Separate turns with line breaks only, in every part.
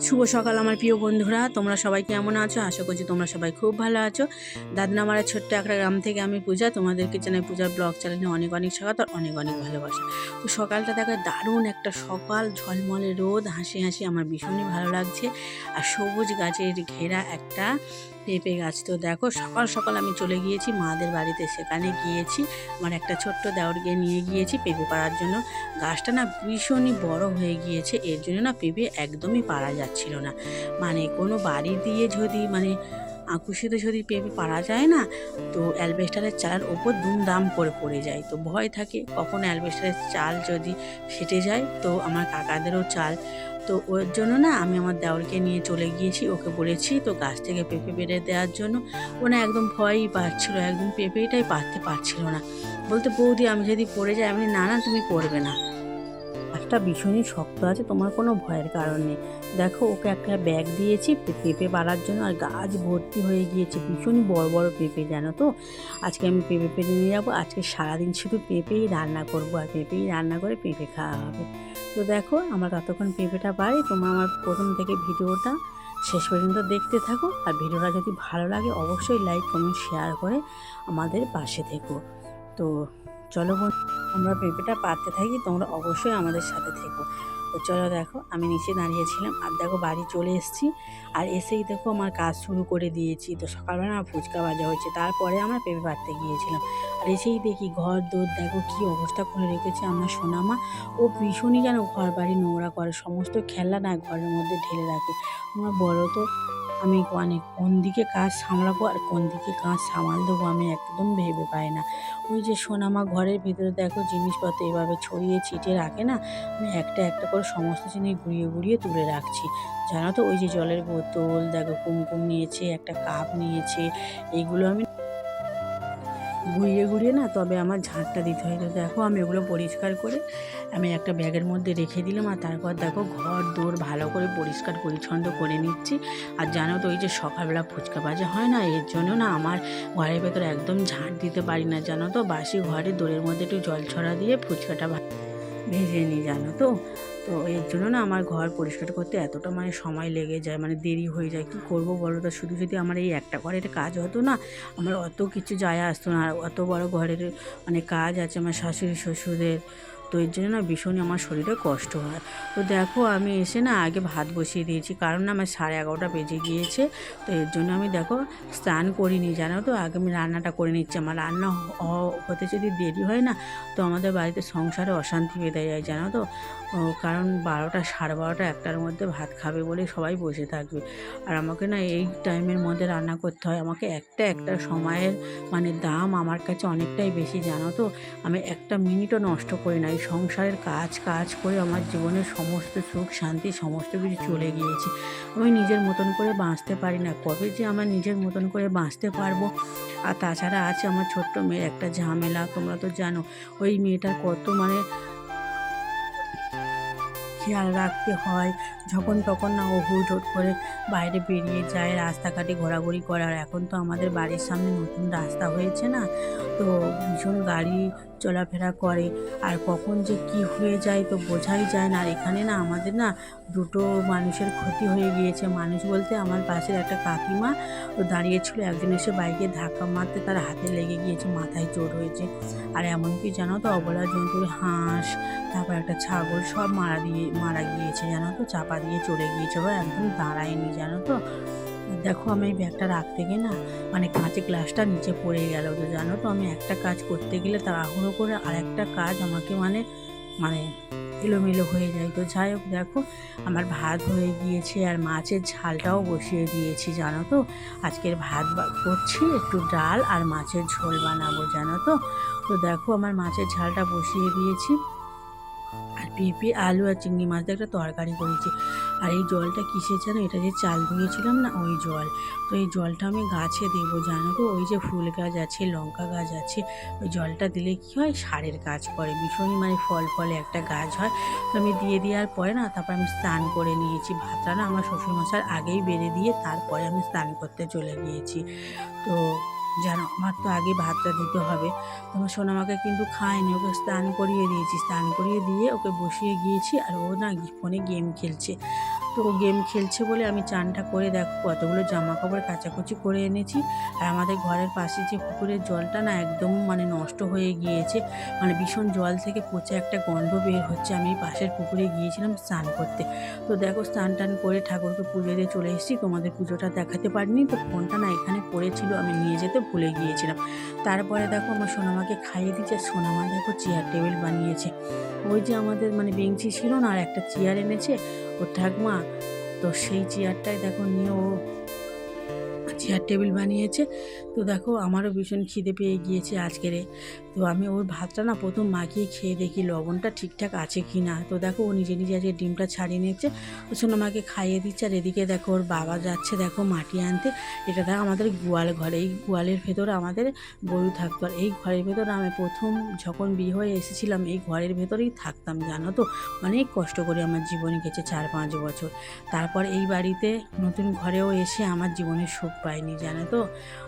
শুভ সকাল আমার প্রিয় বন্ধুরা। তোমরা সবাই কেমন আছো? আশা করছি তোমরা সবাই খুব ভালো আছো। দাদনা দাদনামারা ছোট্ট একটা গ্রাম থেকে আমি পূজা। তোমাদেরকে জানাই পূজার ব্লগ চ্যানেলে অনেক অনেক স্বাগত আর অনেক অনেক ভালোবাসা। তো সকালটা দেখা, দারুণ একটা সকাল, ঝলমলে রোদ, হাসি হাসি। আমার ভীষণই ভালো লাগছে। আর সবুজ গাছের ঘেরা একটা পেঁপে গাছ। তো দেখো, সকাল সকাল আমি চলে গিয়েছি মাদের বাড়িতে। সেখানে গিয়েছি, আমার একটা ছোট্ট দেওরকে নিয়ে গিয়েছি পেঁপে পাড়ার জন্য। গাছটা না ভীষণই বড় হয়ে গিয়েছে, এর জন্য না পেঁপে একদমই পারা যাচ্ছিল না। মানে কোনো বাড়ি দিয়ে যদি মানে আকুশিতে যদি পেঁপে পারা যায় না, তো অ্যালবেস্টারের চালের ওপর দুমদাম করে পড়ে যায়। তো ভয় থাকে, কখন অ্যালবেস্টারের চাল যদি ফেটে যায়, তো আমার কাকাদেরও চাল। তো ওর জন্য না, আমি আমার দেওয়ালকে নিয়ে চলে গিয়েছি, ওকে বলেছি, তো গাছ থেকে পেঁপে বেড়ে দেওয়ার জন্য। ও না একদম ভয়ই পাচ্ছিল, একদম পেঁপেটাই পারতে পারছিল না। বলতে, বৌদি, আমি যদি পড়ে যাই, আমি না না, তুমি পড়বে না। গাছটা ভীষণই শক্ত আছে, তোমার কোনো ভয়ের কারণ নেই। দেখো, ওকে একটা ব্যাগ দিয়েছি, পেঁপে পাড়ার জন্য, আর গাছ ভর্তি হয়ে গিয়েছে। ভীষণই বড় বড় পেঁপে, জানো তো? আজকে আমি পেঁপে পেরে নিয়ে যাব, আজকে সারাদিন শুধু পেঁপেই রান্না করব, আর পেঁপেই রান্না করে পেঁপে খাওয়া হবে। তো দেখো, আমার ততক্ষণ পেঁপেটা পারি তোমরা আমার প্রথম থেকে ভিডিওটা শেষ পর্যন্ত দেখতে থাকো, আর ভিডিওটা যদি ভালো লাগে, অবশ্যই লাইক কমেন্ট শেয়ার করে আমাদের পাশে থেকো। তো চলো আমরা পেঁপেটা পারতে থাকি, তোমরা অবশ্যই আমাদের সাথে থেকো। তো চলো দেখো, আমি নিচে দাঁড়িয়েছিলাম আর দেখো বাড়ি চলে এসেছি। আর এসেই দেখো আমার কাজ শুরু করে দিয়েছি। তো সকালবেলা আমার ফুচকা ভাজা হয়েছে, তারপরে আমরা পেঁপে পাড়তে গিয়েছিলাম। আর এসেই দেখি ঘর দোর দেখো কি অবস্থা করে রেখেছে আমার সোনামা। ও ভীষণই যেন ঘর বাড়ি নোংরা করে, সমস্ত খেলনা না ঘরের মধ্যে ঢেলে রাখে। তোমরা বলো তো আমি মানে কোন দিকে কাজ সামলাবো আর কোন দিকে কাজ সামাল দেবো আমি একদম ভেবে পাই না। ওই যে সোনামা ঘরের ভিতরে দেখো জিনিসপত্র এভাবে ছড়িয়ে ছিটিয়ে রাখে না, আমি একটা একটা করে সমস্ত জিনিস ঘুরিয়ে ঘুরিয়ে তুলে রাখছি। জানো তো ওই যে জলের বোতল, দেখো কুমকুম নিয়েছে, একটা কাপ নিয়েছে, এইগুলো আমি ঘুরিয়ে ঘুরিয়ে না তবে আমার ঝাঁটটা দিতে হয়। দেখো আমি ওগুলো পরিষ্কার করে আমি একটা ব্যাগের মধ্যে রেখে দিলাম আর তারপর দেখো ঘর দৌড় ভালো করে পরিষ্কার, পরিচ্ছন্ন করে নিচ্ছি। আর জানো তো ওই যে সকালবেলা ফুচকা ভাজা হয় না, এর জন্য না আমার ঘরের ভেতরে একদম ঝাঁট দিতে পারি না, জানো তো? বাসি ঘরে দোরের মধ্যে একটু জল ছড়া দিয়ে ফুচকাটা ভেজে নিই, জানো তো? তো এর জন্য না আমার ঘর পরিষ্কার করতে এতটা মানে সময় লেগে যায় মানে দেরি হয়ে যায়। কি করব বলো তো? শুধু যদি আমার এই একটা ঘরের কাজ হতো না, আমার অত কিছু যায় আসতো না। অত বড় ঘরের মানে কাজ আছে আমার শাশুড়ি শ্বশুরদের তো এর জন্য না ভীষণই আমার শরীরে কষ্ট হয়। তো দেখো আমি এসে না আগে ভাত বসিয়ে দিয়েছি, কারণ না আমার সাড়ে এগারোটা বেজে গিয়েছে। তো এর জন্য আমি দেখো স্নান করিনি, জানো তো? আগে আমি রান্নাটা করে নিচ্ছি। আমার রান্না হতে যদি দেরি হয় না, তো আমাদের বাড়িতে সংসারে অশান্তি বেঁধে যায়, জানো তো? কারণ বারোটা, সাড়ে বারোটা, একটার মধ্যে ভাত খাবে বলে সবাই বসে থাকবে। আর আমাকে না এই টাইমের মধ্যে রান্না করতে হয়। আমাকে একটা একটা সময়ের মানে দাম আমার কাছে অনেকটাই বেশি, জানো তো? আমি একটা মিনিটও নষ্ট করি না। এই সংসারের কাজ কাজ করে আমার জীবনের সমস্ত সুখ, শান্তি, সমস্ত কিছু চলে গিয়েছে। আমি নিজের মতন করে বাঁচতে পারি না। কবে যে আমার নিজের মতন করে বাঁচতে পারব? আর তাছাড়া আছে আমার ছোট্ট মেয়ের একটা ঝামেলা, তোমরা তো জানো। ওই মেয়েটা কত মানে খেয়াল রাখতে হয়। যখন তখন না ও হুট হুট করে বাইরে বেরিয়ে যায় রাস্তাঘাটে ঘোরাঘুরি করার। এখন তো আমাদের বাড়ির সামনে নতুন রাস্তা হয়েছে না, তো ভীষণ গাড়ি চলাফেরা করে। আর কখন যে কি হয়ে যায় তো বোঝাই যায় না। আর এখানে না আমাদের না দুটো মানুষের ক্ষতি হয়ে গিয়েছে। মানুষ বলতে আমার পাশের একটা কাকিমা তো দাঁড়িয়েছিল একজন এসে বাইকে ধাক্কা মারতে তার হাতে লেগে গিয়েছে, মাথায় চোট হয়েছে। আর এমনকি জানো তো অবলা জন্তুর হাঁস, তারপর একটা ছাগল সব মারা দিয়ে মারা গিয়েছে, জানো তো? চাপা দিয়ে চলে গিয়েছে ওরা একদম দাঁড়ায়নি, জানো তো? দেখো আমি এই ব্যাগটা রাখতে গিয়ে না মানে কাঁচের গ্লাসটা নিচে পড়ে গেল তো, জানো তো? আমি একটা কাজ করতে গেলে তাড়াহুড়ো করে আরেকটা কাজ আমাকে মানে মানে এলোমেলো হয়ে যায় তো। যাই হোক, দেখো, আমার ভাত হয়ে গিয়েছে আর মাছের ঝালটাও বসিয়ে দিয়েছি, জানো তো? আজকের ভাত করছি একটু ডাল আর মাছের ঝোল বানাবো, জানো তো? তো দেখো, আমার মাছের ঝালটা বসিয়ে দিয়েছি। আর পেঁপে আলু আর চিংড়ি মাছ একটা তরকারি করেছি। আর এই জলটা কিসের জানো? এটা যে চাল ধুয়েছিলাম না, ওই জল। তো এই জলটা আমি গাছে দেবো, জানো তো? ওই যে ফুল গাছ আছে, লঙ্কা গাছ আছে, ওই জলটা দিলে কী হয়? সারের কাজ করে। ভীষণই মানে ফল ফলে একটা গাছ হয়। তো আমি দিয়ে দেওয়ার পরে না, তারপর আমি স্নান করে নিয়েছি। ভাতটা না আমার শ্বশুরমশার আগেই বেড়ে দিয়ে তারপরে আমি স্নান করতে চলে গিয়েছি। তো জানো, আমার তো আগে ভাতটা দিতে হবে। তোমার সোনামাকে কিন্তু খায়নি, ওকে স্নান করিয়ে দিয়েছি। স্নান করিয়ে দিয়ে ওকে বসিয়ে গিয়েছি আর ও না ফোনে গেম খেলছে। তো গেম খেলছে বলে আমি চানটা করে দেখো, কতগুলো জামা কাপড় কাচাকুচি করে এনেছি। আর আমাদের ঘরের পাশে যে পুকুরের জলটা না একদম মানে নষ্ট হয়ে গিয়েছে মানে ভীষণ জল থেকে পচে একটা গন্ধ বের হচ্ছে। আমি পাশের পুকুরে গিয়েছিলাম স্নান করতে। তো দেখো, স্নান টান করে ঠাকুরকে পুজো দিয়ে চলে এসেছি। তোমাদের পুজোটা দেখাতে পারিনি, তো ফোনটা না এখানে পড়েছিল, আমি নিয়ে যেতে ভুলে গিয়েছিলাম। তারপরে দেখো, আমার সোনামাকে খাইয়ে দিচ্ছে সোনামা দেখো চেয়ার টেবিল বানিয়েছে। ওই যে আমাদের মানে বেঞ্চি ছিল না, আর একটা চেয়ার এনেছে। ও ঠাকমা তো সেই চেয়ারটাই দেখো নিয়ে ও চেয়ার টেবিল বানিয়েছে। তো দেখো আমারও ভীষণ খিদে পেয়ে গিয়েছে আজকেরে তো আমি ওর ভাতটা না প্রথম মাখিয়ে খেয়ে দেখি লবণটা ঠিকঠাক আছে কি না। তো দেখো ও নিজে নিজে আজকে ডিমটা ছাড়িয়ে নিচ্ছে শোনো আমাকে খাইয়ে দিচ্ছে আর এদিকে দেখো ওর বাবা যাচ্ছে দেখো মাটি আনতে। এটা দেখো আমাদের গোয়াল ঘর। এই গোয়ালের ভেতরে আমাদের গরু থাকতো আর এই ঘরের ভেতরে আমি প্রথম যখন বিয়ে হয়ে এসেছিলাম, এই ঘরের ভেতরেই থাকতাম, জানো তো? অনেক কষ্ট করে আমার জীবনে গেছে চার পাঁচ বছর। তারপর এই বাড়িতে নতুন ঘরেও এসে আমার জীবনে সুখ পাইনি, জানো তো?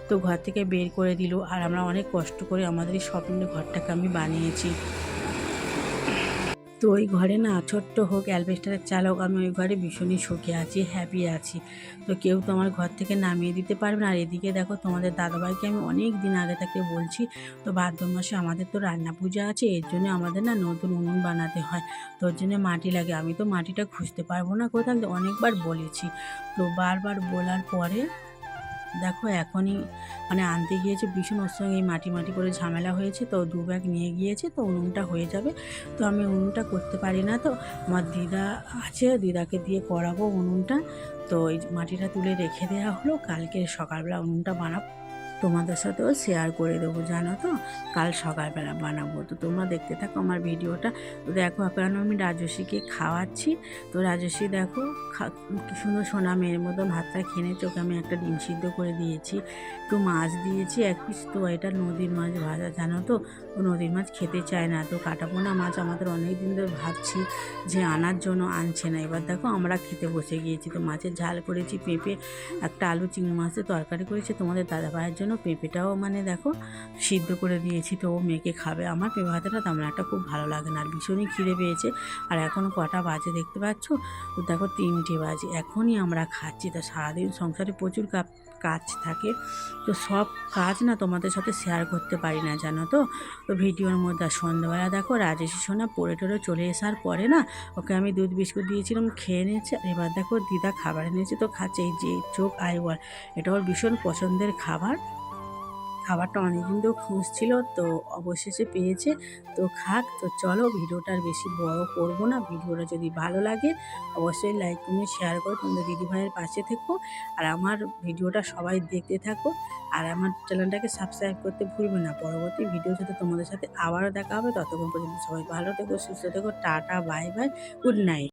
তো ঘর থেকে বের করে দিল আর আমরা অনেক কষ্ট করে আমাদের এই স্বপ্নের ঘরটাকে আমি বানিয়েছি। তো ওই ঘরে না ছোট্ট হোক অ্যালবেস্টারের চালক, আমি ওই ঘরে ভীষণই সুখে আছি হ্যাপি আছি। তো কেউ তো আমার ঘর থেকে নামিয়ে দিতে পারবে না। আর এদিকে দেখো তোমাদের দাদাভাইকে আমি অনেক দিন আগে থেকে বলছি, তো ভাদ্র মাসে আমাদের তো রান্না পূজা আছে, এর জন্য আমাদের না নতুন উনুন বানাতে হয়। তোর জন্য মাটি লাগে, আমি তো মাটিটা খুঁজতে পারব না কোথাও। অনেকবার বলেছি। তো বারবার বলার পরে দেখো এখনই মানে আনতে গিয়েছে, ভীষণ ওর সঙ্গে এই মাটি মাটি করে ঝামেলা হয়েছে, তো দু ব্যাগ নিয়ে গিয়েছে, তো উনুনটা হয়ে যাবে। তো আমি উনুনটা করতে পারি না তো, আমার দিদা আছে, দিদাকে দিয়ে করাবো উনুনটা। তো এই মাটিটা তুলে রেখে দেওয়া হলো, কালকে সকালবেলা উনুনটা বানাবো। তোমাদের সাথেও শেয়ার করে দেবো, জানো তো? কাল সকালবেলা বানাবো। তো তোমরা দেখতে থাকো আমার ভিডিওটা। তো দেখো, এখন আমি রাজস্বীকে খাওয়াচ্ছি। তো রাজস্বী দেখো, খা- সুন্দর সোনা মেয়ের মতো ভাতটা খেয়ে ওকে আমি একটা ডিম সিদ্ধ করে দিয়েছি। একটু মাছ দিয়েছি, এক পিস তো এটা নদীর মাছ ভাজা, জানো তো? ও নদীর মাছ খেতে চায় না। তো কাটাপোনা মাছ, আমাদের অনেক দিন ধরে ভাবছি যে আনার জন্য আনছে না। এবার দেখো, আমরা খেতে বসে গিয়েছি। তো মাছের ঝাল করেছি, পেঁপে, একটা আলু, চিংড়ি মাছের তরকারি করেছি। তোমাদের দাদা ভাইয়ের জন্য পেঁপেটাও মানে দেখো সিদ্ধ করে দিয়েছি তো ও মেয়েকে খাবে। আমার পেঁপে ভাতাটা তেমন একটা খুব ভালো লাগে না, আর ভীষণই খিদে পেয়েছে। আর এখন কটা বাজে দেখতে পাচ্ছ? তো দেখো তিনটে বাজে, এখনই আমরা খাচ্ছি। তো সারাদিন সংসারে প্রচুর কাপ কাজ থাকে। তো সব কাজ না তোমাদের সাথে শেয়ার করতে পারি না, জানো তো? তো ভিডিওর মধ্যে আর সন্ধ্যাবেলা দেখো, রাজেশ সোনা পরে টরে চলে আসার পরে না, ওকে আমি দুধ বিস্কুট দিয়েছিলাম, খেয়ে নিয়েছে। এবার দেখো দিদা খাবার এনেছে, তো খাচ্ছে এই যে চোখ আইওয়ার এটা ওর ভীষণ পছন্দের খাবার। খাবারটা অনেকদিন তো খুঁজছিল তো অবশেষে পেয়েছে। তো খাক, তো চলো ভিডিওটা আর বেশি বড় করব না। ভিডিওটা যদি ভালো লাগে, অবশ্যই লাইক কমেন্ট শেয়ার করো। তোমাদের দিদিভাইয়ের পাশে থেকো। আর আমার ভিডিওটা সবাই দেখতে থাকো। আর আমার চ্যানেলটাকে সাবস্ক্রাইব করতে ভুলবে না। পরবর্তী ভিডিও সাথে তোমাদের সাথে আবারও দেখা হবে। ততক্ষণ পর্যন্ত সবাই ভালো থেকো, সুস্থ থেকো। Tata bye bye good night